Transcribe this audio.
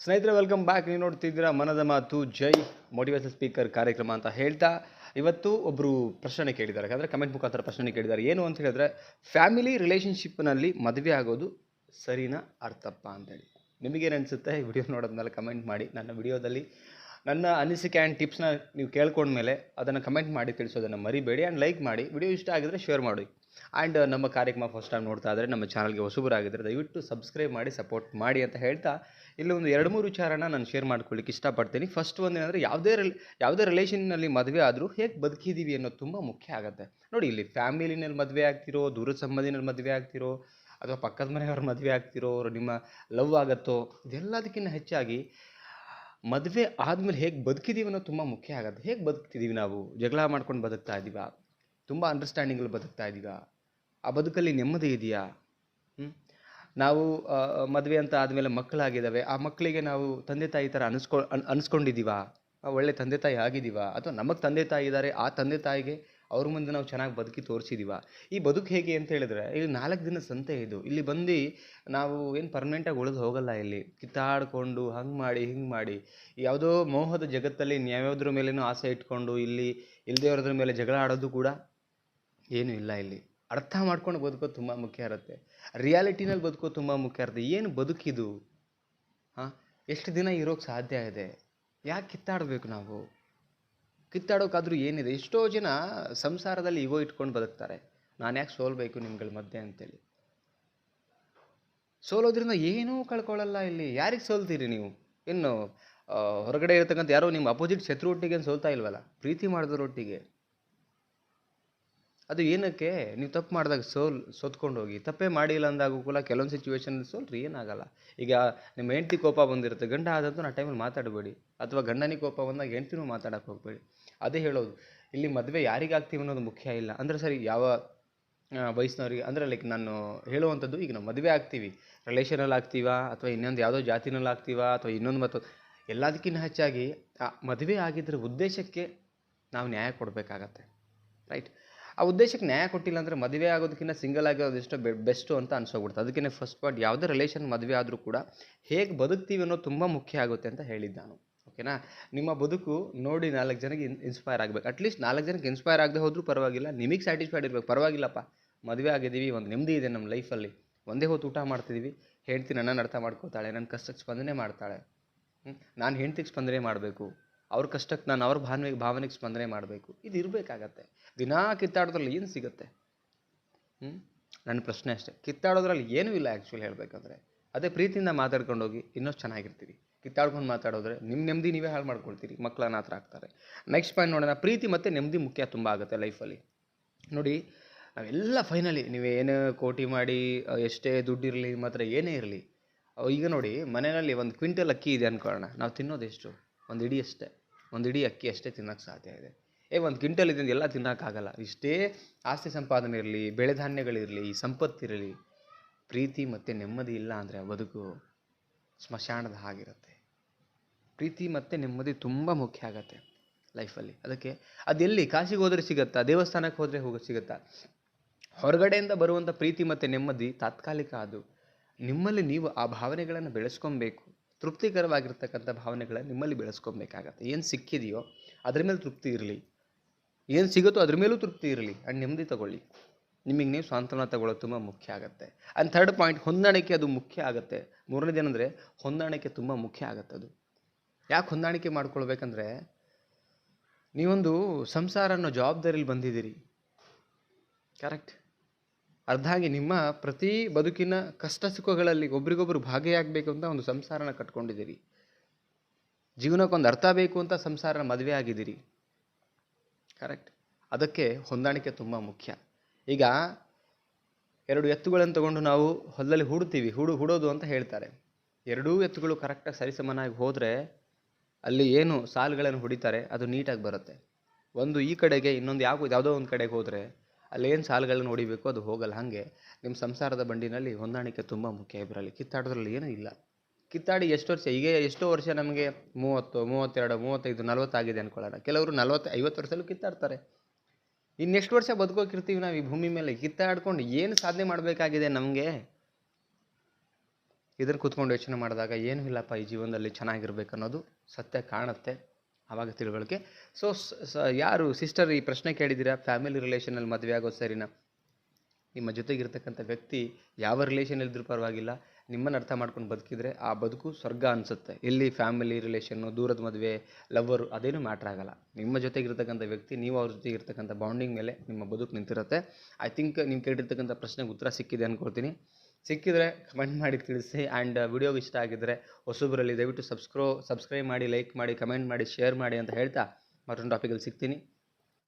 ಸ್ನೇಹಿತರೆ welcome back ನೀವು ನೋಡ್ತಿದ್ದೀರಾ ಮನದ ಮಾತು, ಜೈ ಮೋಟಿವೇಶನ್ ಸ್ಪೀಕರ್ ಕಾರ್ಯಕ್ರಮ ಅಂತ ಹೇಳ್ತಾ ಇವತ್ತು ಒಬ್ಬರು ಪ್ರಶ್ನೆ ಕೇಳಿದ್ದಾರೆ. ಯಾಕಂದರೆ ಕಮೆಂಟ್ ಮುಖಾಂತರ ಪ್ರಶ್ನೆ ಕೇಳಿದ್ದಾರೆ. ಏನು ಅಂತ ಹೇಳಿದ್ರೆ ಫ್ಯಾಮಿಲಿ ರಿಲೇಷನ್ಶಿಪ್ನಲ್ಲಿ ಮದುವೆ ಆಗೋದು ಸರಿನಾ ಅರ್ಥಪ್ಪ ಅಂತೇಳಿ. ನಿಮಗೇನು ಅನಿಸುತ್ತೆ? ಈ ವಿಡಿಯೋ ನೋಡೋದ್ಮೇಲೆ ಕಮೆಂಟ್ ಮಾಡಿ. ನನ್ನ ವಿಡಿಯೋದಲ್ಲಿ ನನ್ನ ಅನಿಸಿಕೆ ಆ್ಯಂಡ್ ಟಿಪ್ಸ್ನ ನೀವು ಕೇಳ್ಕೊಂಡ್ಮೇಲೆ ಅದನ್ನು ಕಮೆಂಟ್ ಮಾಡಿ, ತಿಳಿಸೋದನ್ನು ಮರಿಬೇಡಿ ಆ್ಯಂಡ್ ಲೈಕ್ ಮಾಡಿ. ವಿಡಿಯೋ ಇಷ್ಟ ಆಗಿದ್ರೆ ಶೇರ್ ಮಾಡಿ. ಆ್ಯಂಡ್ ನಮ್ಮ ಕಾರ್ಯಕ್ರಮ ಫಸ್ಟ್ ಟೈಮ್ ನೋಡ್ತಾ ಇದ್ದರೆ ನಮ್ಮ ಚಾನಲ್ಗೆ ಹೊಸಬರಾಗಿದ್ದರೆ ದಯವಿಟ್ಟು ಸಬ್ಸ್ಕ್ರೈಬ್ ಮಾಡಿ ಸಪೋರ್ಟ್ ಮಾಡಿ ಅಂತ ಹೇಳ್ತಾ ಇಲ್ಲಿ ಒಂದು ಎರಡು ಮೂರು ವಿಚಾರನ ನಾನು ಶೇರ್ ಮಾಡ್ಕೊಳ್ಳಿಕ್ಕೆ ಇಷ್ಟಪಡ್ತೀನಿ. ಫಸ್ಟ್ ಒಂದು ಏನಂದರೆ ಯಾವುದೇ ರಿಲ್ ಯಾವುದೇ ರಿಲೇಷನ್ನಲ್ಲಿ ಮದುವೆ ಆದರೂ ಹೇಗೆ ಬದುಕಿದ್ದೀವಿ ಅನ್ನೋದು ತುಂಬ ಮುಖ್ಯ ಆಗುತ್ತೆ. ನೋಡಿ ಇಲ್ಲಿ ಫ್ಯಾಮಿಲಿನಲ್ಲಿ ಮದುವೆ ಆಗ್ತಿರೋ ದೂರದ ಸಂಬಂಧಿನಲ್ಲಿ ಮದುವೆ ಆಗ್ತಿರೋ, ಅಥವಾ ಪಕ್ಕದ ಮನೆಯವ್ರ ಮದುವೆ ಆಗ್ತಿರೋ ನಿಮ್ಮ ಲವ್ ಆಗತ್ತೋ, ಇದೆಲ್ಲದಕ್ಕಿಂತ ಹೆಚ್ಚಾಗಿ ಮದುವೆ ಆದಮೇಲೆ ಹೇಗೆ ಬದುಕಿದ್ದೀವಿ ಅನ್ನೋದು ತುಂಬ ಮುಖ್ಯ ಆಗುತ್ತೆ. ಹೇಗೆ ಬದುಕ್ತಿದ್ದೀವಿ ನಾವು? ಜಗಳ ಮಾಡ್ಕೊಂಡು ಬದುಕ್ತಾ ಇದ್ದೀವ ತುಂಬ ಅಂಡರ್ಸ್ಟ್ಯಾಂಡಿಂಗಲ್ಲಿ ಬದುಕ್ತಾ ಇದ್ದೀವ ಆ ಬದುಕಲ್ಲಿ ನೆಮ್ಮದಿ ಇದೆಯಾ? ಹ್ಮ್? ನಾವು ಮದುವೆ ಅಂತ ಆದಮೇಲೆ ಮಕ್ಕಳಾಗಿದ್ದಾವೆ. ಆ ಮಕ್ಕಳಿಗೆ ನಾವು ತಂದೆ ತಾಯಿ ಥರ ಅನಿಸ್ಕೊ, ಅನ್, ಅನಿಸ್ಕೊಂಡಿದ್ದೀವಾ? ಒಳ್ಳೆ ತಂದೆ ತಾಯಿ ಆಗಿದ್ದೀವ? ಅಥವಾ ನಮಗೆ ತಂದೆ ತಾಯಿ ಇದ್ದಾರೆ ಆ ತಂದೆ ತಾಯಿಗೆ ಅವ್ರ ಮುಂದೆ ನಾವು ಚೆನ್ನಾಗಿ ಬದುಕಿ ತೋರಿಸಿದೀವ ಈ ಬದುಕು ಹೇಗೆ ಅಂತ ಹೇಳಿದ್ರೆ ಇಲ್ಲಿ ನಾಲ್ಕು ದಿನ ಸಂತೆ ಇದು. ಇಲ್ಲಿ ಬಂದು ನಾವು ಏನು ಪರ್ಮನೆಂಟಾಗಿ ಉಳಿದು ಹೋಗಲ್ಲ ಇಲ್ಲಿ. ಕಿತ್ತಾಡಿಕೊಂಡು, ಹಂಗೆ ಮಾಡಿ, ಹಿಂಗೆ ಮಾಡಿ. ಯಾವುದೋ ಮೋಹದ ಜಗತ್ತಲ್ಲಿ ಯಾವ್ಯಾವ್ದ್ರ ಮೇಲೇನೋ ಆಸೆ ಇಟ್ಕೊಂಡು ಇಲ್ಲಿ ಇಲ್ಲದೇ ಇರೋದ್ರ ಮೇಲೆ ಜಗಳ ಆಡೋದು ಕೂಡ ಏನೂ ಇಲ್ಲ ಇಲ್ಲಿ. ಅರ್ಥ ಮಾಡ್ಕೊಂಡು ಬದುಕೋದು ತುಂಬ ಮುಖ್ಯ ಇರುತ್ತೆ. ರಿಯಾಲಿಟಿನಲ್ಲಿ ಬದುಕೋದು ತುಂಬ ಮುಖ್ಯ ಇರುತ್ತೆ. ಏನು ಬದುಕಿದು? ಹಾಂ, ಎಷ್ಟು ದಿನ ಇರೋಕ್ಕೆ ಸಾಧ್ಯ ಇದೆ? ಯಾಕೆ ಕಿತ್ತಾಡಬೇಕು ನಾವು? ಕಿತ್ತಾಡೋಕ್ಕಾದ್ರೂ ಏನಿದೆ? ಎಷ್ಟೋ ಜನ ಸಂಸಾರದಲ್ಲಿ ಇಗೋ ಇಟ್ಕೊಂಡು ಬದುಕ್ತಾರೆ. ನಾನು ಯಾಕೆ ಸೋಲ್ಬೇಕು ನಿಮ್ಗಳ ಮಧ್ಯೆ ಅಂತೇಳಿ. ಸೋಲೋದ್ರಿಂದ ಏನೂ ಕಳ್ಕೊಳ್ಳಲ್ಲ ಇಲ್ಲಿ. ಯಾರಿಗೆ ಸೋಲ್ತೀರಿ ನೀವು? ಇನ್ನು ಹೊರಗಡೆ ಇರತಕ್ಕಂಥ ಯಾರೋ ನಿಮ್ಮ ಅಪೋಸಿಟ್ ಶತ್ರು ಒಟ್ಟಿಗೆ ಸೋಲ್ತಾ ಇಲ್ವಲ್ಲ? ಪ್ರೀತಿ ಮಾಡಿದವರೊಟ್ಟಿಗೆ ಅದು ಏನಕ್ಕೆ? ನೀವು ತಪ್ಪು ಮಾಡಿದಾಗ ಸೋಲ್ ಸೋತ್ಕೊಂಡು ಹೋಗಿ ತಪ್ಪೇ ಮಾಡಿಲ್ಲ ಅಂದಾಗೂ ಕೂಡ ಕೆಲವೊಂದು ಸಿಚುವೇಶನ್ ಸೋಲ್ರಿ ಏನಾಗಲ್ಲ. ಈಗ ನಿಮ್ಮ ಹೆಂಡತಿ ಕೋಪ ಬಂದಿರುತ್ತೆ, ಗಂಡ ಆದಂತೂ ಆ ಟೈಮಲ್ಲಿ ಮಾತಾಡಬೇಡಿ. ಅಥವಾ ಗಂಡನಿಗೆ ಕೋಪ ಬಂದಾಗ ಹೆಂಡ್ತಿನೂ ಮಾತಾಡೋಕೆ ಹೋಗಬೇಡಿ. ಅದೇ ಹೇಳೋದು. ಇಲ್ಲಿ ಮದುವೆ ಯಾರಿಗೆ ಆಗ್ತೀವಿ ಅನ್ನೋದು ಮುಖ್ಯ ಇಲ್ಲ. ಅಂದರೆ ಸರಿ, ಯಾವ ವಯಸ್ಸಿನವ್ರಿಗೆ, ಅಂದರೆ ಲೈಕ್ ನಾನು ಹೇಳುವಂಥದ್ದು, ಈಗ ನಾವು ಮದುವೆ ಆಗ್ತೀವಿ. ರಿಲೇಷನಲ್ಲಿ ಆಗ್ತೀವಾ? ಅಥವಾ ಇನ್ನೊಂದು ಯಾವುದೋ ಜಾತಿನಲ್ಲಿ ಆಗ್ತೀವಾ? ಅಥವಾ ಇನ್ನೊಂದು ಮತ್ತು ಎಲ್ಲದಕ್ಕಿಂತ ಹೆಚ್ಚಾಗಿ, ಆ, ಮದುವೆ ಆಗಿದ್ದರ ಉದ್ದೇಶಕ್ಕೆ ನಾವು ನ್ಯಾಯ ಕೊಡಬೇಕಾಗತ್ತೆ. ರೈಟ್ ಆ ಉದ್ದೇಶಕ್ಕೆ ನ್ಯಾಯ ಕೊಟ್ಟಿಲ್ಲ ಅಂದರೆ ಮದುವೆ ಆಗೋದಕ್ಕಿಂತ ಸಿಂಗಲ್ ಆಗಿರೋದು ಎಷ್ಟು ಬೆಸ್ಟು ಅಂತ ಅನ್ಸೋಗ್ಬಿಡುತ್ತೆ ಅದಕ್ಕೆ ಫಸ್ಟ್ ಪಾಯಿಂಟ್ ಯಾವುದೇ ರಿಲೇಷನ್ ಮದುವೆ ಆದರೂ ಕೂಡ ಹೇಗೆ ಬದುಕ್ತೀವಿ ಅನ್ನೋದು ತುಂಬ ಮುಖ್ಯ ಆಗುತ್ತೆ ಅಂತ ಹೇಳಿದ್ದು ನಾನು. ಓಕೆನಾ ನಿಮ್ಮ ಬದುಕು ನೋಡಿ ನಾಲ್ಕು ಜನಕ್ಕೆ ಇನ್ ಇನ್ಸ್ಪೈರ್ ಆಗಬೇಕು. ಅಟ್ಲೀಸ್ಟ್ ನಾಲ್ಕು ಜನಕ್ಕೆ ಇನ್ಸ್ಪೈರ್ ಆಗದೆ ಹೋದರೂ ಪರವಾಗಿಲ್ಲ. ನಿಮಗೆ ಸ್ಯಾಟಿಸ್ಫೈಡ್ ಇರಬೇಕು. ಪರವಾಗಿಲ್ಲಪ್ಪ. ಮದುವೆ ಆಗಿದ್ದೀವಿ, ಒಂದು ನೆಮ್ಮದಿ ಇದೆ ನಮ್ಮ ಲೈಫಲ್ಲಿ ಒಂದೇ ಹೊತ್ತು ಊಟ ಮಾಡ್ತಿದ್ದೀವಿ ಹೆಂಡ್ತಿ ನನ್ನನ್ನು ಅರ್ಥ ಮಾಡ್ಕೋತಾಳೆ ನನ್ನ ಕಷ್ಟಕ್ಕೆ ಸ್ಪಂದನೆ ಮಾಡ್ತಾಳೆ. ನಾನು ಹೆಂಡ್ತಿಗೆ ಸ್ಪಂದನೆ ಮಾಡಬೇಕು. ಅವ್ರ ಕಷ್ಟಕ್ಕೆ ನಾನು ಅವ್ರ ಭಾವನೆಗೆ ಭಾವನೆಗೆ ಸ್ಪಂದನೆ ಮಾಡಬೇಕು. ಇದು ಇರಬೇಕಾಗತ್ತೆ. ದಿನಾ ಕಿತ್ತಾಡೋದ್ರಲ್ಲಿ ಏನು ಸಿಗುತ್ತೆ? ಹ್ಞೂ ನನ್ನ ಪ್ರಶ್ನೆ ಅಷ್ಟೇ. ಕಿತ್ತಾಡೋದ್ರಲ್ಲಿ ಏನೂ ಇಲ್ಲ ಆ್ಯಕ್ಚುಲಿ ಹೇಳಬೇಕಂದ್ರೆ. ಅದೇ ಪ್ರೀತಿಯಿಂದ ಮಾತಾಡ್ಕೊಂಡು ಹೋಗಿ ಇನ್ನಷ್ಟು ಚೆನ್ನಾಗಿರ್ತೀರಿ. ಕಿತ್ತಾಡ್ಕೊಂಡು ಮಾತಾಡೋದ್ರೆ ನಿಮ್ಮ ನೆಮ್ಮದಿ ನೀವೇ ಹಾಳು ಮಾಡ್ಕೊಳ್ತೀರಿ. ಮಕ್ಕಳು ಅನಾಥರ ಆಗ್ತಾರೆ ನೆಕ್ಸ್ಟ್ ಪಾಯಿಂಟ್ ನೋಡೋಣ. ಪ್ರೀತಿ ಮತ್ತು ನೆಮ್ಮದಿ ಮುಖ್ಯ ತುಂಬ ಆಗುತ್ತೆ ಲೈಫಲ್ಲಿ ನೋಡಿ, ನಾವೆಲ್ಲ ಫೈನಲಿ ನೀವೇನು ಕೋಟಿ ಮಾಡಿ ಎಷ್ಟೇ ಎಷ್ಟೇ ದುಡ್ಡಿರಲಿ ಮಾತ್ರ ಏನೇ ಇರಲಿ. ಈಗ ನೋಡಿ, ಮನೆಯಲ್ಲಿ ಒಂದು ಕ್ವಿಂಟಲ್ ಅಕ್ಕಿ ಇದೆ ಅಂದ್ಕೊಳ್ಳೋಣ ನಾವು ತಿನ್ನೋದು ಎಷ್ಟು? ಒಂದು ಇಡೀ ಅಷ್ಟೇ, ಒಂದು ಇಡೀ ಅಕ್ಕಿ ಅಷ್ಟೇ ತಿನ್ನೋಕ್ಕೆ ಸಾಧ್ಯ ಇದೆ. ಏ, ಒಂದು ಕ್ವಿಂಟಲ್ ಇದ್ದಿಂದ ಎಲ್ಲ ತಿನ್ನೋಕ್ಕಾಗಲ್ಲ ಇಷ್ಟೇ ಆಸ್ತಿ ಸಂಪಾದನೆ ಇರಲಿ, ಬೆಳೆ ಧಾನ್ಯಗಳಿರಲಿ ಸಂಪತ್ತಿರಲಿ ಪ್ರೀತಿ ಮತ್ತು ನೆಮ್ಮದಿ ಇಲ್ಲ ಅಂದರೆ ಬದುಕು ಸ್ಮಶಾನದ ಹಾಗಿರುತ್ತೆ. ಪ್ರೀತಿ ಮತ್ತು ನೆಮ್ಮದಿ ತುಂಬ ಮುಖ್ಯ ಆಗತ್ತೆ ಲೈಫಲ್ಲಿ. ಅದಕ್ಕೆ ಅದೆಲ್ಲಿ ಕಾಶಿಗೆ ಹೋದರೆ ಸಿಗುತ್ತಾ, ದೇವಸ್ಥಾನಕ್ಕೆ ಹೋದರೆ ಹೋಗಿ, ಸಿಗುತ್ತಾ? ಹೊರಗಡೆಯಿಂದ ಬರುವಂಥ ಪ್ರೀತಿ ಮತ್ತು ನೆಮ್ಮದಿ ತಾತ್ಕಾಲಿಕ ಅದು. ನಿಮ್ಮಲ್ಲಿ ನೀವು ಆ ಭಾವನೆಗಳನ್ನು ಬೆಳೆಸ್ಕೊಬೇಕು. ತೃಪ್ತಿಕರವಾಗಿರ್ತಕ್ಕಂಥ ಭಾವನೆಗಳನ್ನು ನಿಮ್ಮಲ್ಲಿ ಬೆಳೆಸ್ಕೊಬೇಕಾಗತ್ತೆ. ಏನು ಸಿಕ್ಕಿದೆಯೋ ಅದ್ರ ಮೇಲೆ ತೃಪ್ತಿ ಇರಲಿ. ಏನು ಸಿಗುತ್ತೋ ಅದ್ರ ಮೇಲೂ ತೃಪ್ತಿ ಇರಲಿ. ಆ್ಯಂಡ್ ನೆಮ್ಮದಿ ತಗೊಳ್ಳಿ. ನಿಮಗೆ ನೀವು ಸಾಂತ್ವನ ತಗೊಳ್ಳೋದು ತುಂಬ ಮುಖ್ಯ ಆಗುತ್ತೆ. ಆ್ಯಂಡ್ ಥರ್ಡ್ ಪಾಯಿಂಟ್ ಹೊಂದಾಣಿಕೆ ಅದು ಮುಖ್ಯ ಆಗುತ್ತೆ. ಮೂರನೇದೇನೆಂದರೆ ಹೊಂದಾಣಿಕೆ ತುಂಬ ಮುಖ್ಯ ಆಗುತ್ತೆ ಅದು. ಯಾಕೆ ಹೊಂದಾಣಿಕೆ ಮಾಡ್ಕೊಳ್ಬೇಕಂದ್ರೆ, ನೀವೊಂದು ಸಂಸಾರ ಅನ್ನೋ ಜವಾಬ್ದಾರಿಲಿ ಬಂದಿದ್ದೀರಿ. ಕರೆಕ್ಟ್ ಅರ್ಧ ಆಗಿ ನಿಮ್ಮ ಪ್ರತಿ ಬದುಕಿನ ಕಷ್ಟ ಸುಖಗಳಲ್ಲಿ ಒಬ್ರಿಗೊಬ್ರು ಭಾಗಿಯಾಗಬೇಕು ಅಂತ ಒಂದು ಸಂಸಾರನ ಕಟ್ಕೊಂಡಿದ್ದೀರಿ. ಜೀವನಕ್ಕೊಂದು ಅರ್ಥ ಬೇಕು ಅಂತ ಸಂಸಾರನ ಮದುವೆ ಆಗಿದ್ದೀರಿ. ಕರೆಕ್ಟ್ ಅದಕ್ಕೆ ಹೊಂದಾಣಿಕೆ ತುಂಬ ಮುಖ್ಯ. ಈಗ ಎರಡು ಎತ್ತುಗಳನ್ನು ತಗೊಂಡು ನಾವು ಹೊಲದಲ್ಲಿ ಹೂಡ್ತೀವಿ ಹೂಡು, ಹೂಡೋದು ಅಂತ ಹೇಳ್ತಾರೆ. ಎರಡೂ ಎತ್ತುಗಳು ಕರೆಕ್ಟಾಗಿ ಸರಿಸಮನಾಗಿ ಹೋದರೆ ಅಲ್ಲಿ ಏನು ಸಾಲುಗಳನ್ನು ಹೊಡಿತಾರೆ, ಅದು ನೀಟಾಗಿ ಬರುತ್ತೆ. ಒಂದು ಈ ಕಡೆಗೆ, ಇನ್ನೊಂದು ಯಾವ ಯಾವುದೋ ಒಂದು ಕಡೆಗೆ ಹೋದರೆ ಅಲ್ಲಿ ಸಾಲುಗಳನ್ನ ಸಾಲುಗಳನ್ನು ಹೊಡಿಬೇಕು ಅದು ಹೋಗಲ್ಲ. ಹಾಗೆ ನಿಮ್ಮ ಸಂಸಾರದ ಬಂಡಿನಲ್ಲಿ ಹೊಂದಾಣಿಕೆ ತುಂಬ ಮುಖ್ಯ ಇದರಲ್ಲಿ. ಕಿತ್ತಾಡೋದ್ರಲ್ಲಿ ಏನೂ ಇಲ್ಲ. ಕಿತ್ತಾಡಿ ಎಷ್ಟು ವರ್ಷ, ಈಗ ಎಷ್ಟೋ ವರ್ಷ ನಮಗೆ ಮೂವತ್ತು, ಮೂವತ್ತೆರಡು, ಮೂವತ್ತೈದು ನಲ್ವತ್ತಾಗಿದೆ ಅನ್ಕೊಳ್ಳೋಣ. ಕೆಲವರು ನಲ್ವತ್ತು, ಐವತ್ತು ವರ್ಷದಲ್ಲೂ ಕಿತ್ತಾಡ್ತಾರೆ. ಇನ್ನೆಷ್ಟು ವರ್ಷ ಬದುಕೋಕಿರ್ತೀವಿ ನಾವು ಈ ಭೂಮಿ ಮೇಲೆ. ಕಿತ್ತಾಡ್ಕೊಂಡು ಏನು ಸಾಧನೆ ಮಾಡಬೇಕಾಗಿದೆ ನಮಗೆ? ಇದನ್ನು ಕೂತ್ಕೊಂಡು ಯೋಚನೆ ಮಾಡಿದಾಗ ಏನೂ ಇಲ್ಲಪ್ಪ, ಈ ಜೀವನದಲ್ಲಿ ಚೆನ್ನಾಗಿರ್ಬೇಕು ಅನ್ನೋದು ಸತ್ಯ ಕಾಣುತ್ತೆ. ಆವಾಗ ತಿಳುವಳಿಕೆ. ಸೊ ಯಾರು ಸಿಸ್ಟರ್ ಈ ಪ್ರಶ್ನೆ ಕೇಳಿದ್ದೀರಾ? ಫ್ಯಾಮಿಲಿ ರಿಲೇಷನಲ್ಲಿ ಮದುವೆ ಆಗೋ ಸರಿನಾ? ನಿಮ್ಮ ಜೊತೆಗಿರ್ತಕ್ಕಂಥ ವ್ಯಕ್ತಿ ಯಾವ ರಿಲೇಷನ್ ಇದ್ರೂ ಪರವಾಗಿಲ್ಲ. ನಿಮ್ಮನ್ನು ಅರ್ಥ ಮಾಡ್ಕೊಂಡು ಬದುಕಿದ್ರೆ ಆ ಬದುಕು ಸ್ವರ್ಗ ಅನಿಸುತ್ತೆ. ಇಲ್ಲಿ ಫ್ಯಾಮಿಲಿ ರಿಲೇಷನ್ನು ದೂರದ ಮದುವೆ ಲವ್ವರು ಅದೇನು ಮ್ಯಾಟ್ರ್ ಆಗಲ್ಲ. ನಿಮ್ಮ ಜೊತೆಗಿರ್ತಕ್ಕಂಥ ವ್ಯಕ್ತಿ, ನೀವು ಅವ್ರ ಜೊತೆ ಇರ್ತಕ್ಕಂಥ ಬಾಂಡಿಂಗ್ ಮೇಲೆ ನಿಮ್ಮ ಬದುಕು ನಿಂತಿರುತ್ತೆ. ಐ ಥಿಂಕ್ ನೀವು ಕೇಳಿರ್ತಕ್ಕಂಥ ಪ್ರಶ್ನೆಗೆ ಉತ್ತರ ಸಿಕ್ಕಿದೆ ಅಂದ್ಕೊಳ್ತೀನಿ ಸಿಕ್ಕಿದ್ರೆ ಕಮೆಂಟ್ ಮಾಡಿ ತಿಳಿಸಿ ಆ್ಯಂಡ್ ವಿಡಿಯೋಗೆ ಇಷ್ಟ ಆಗಿದ್ದರೆ ಹೊಸಬರಲ್ಲಿ ದಯವಿಟ್ಟು ಸಬ್ಸ್ಕ್ರೋ ಸಬ್ಸ್ಕ್ರೈಬ್ ಮಾಡಿ ಲೈಕ್ ಮಾಡಿ ಕಮೆಂಟ್ ಮಾಡಿ ಶೇರ್ ಮಾಡಿ ಅಂತ ಹೇಳ್ತಾ ಮತ್ತೊಂದು ಟಾಪಿಕಲ್ಲಿ ಸಿಗ್ತೀನಿ.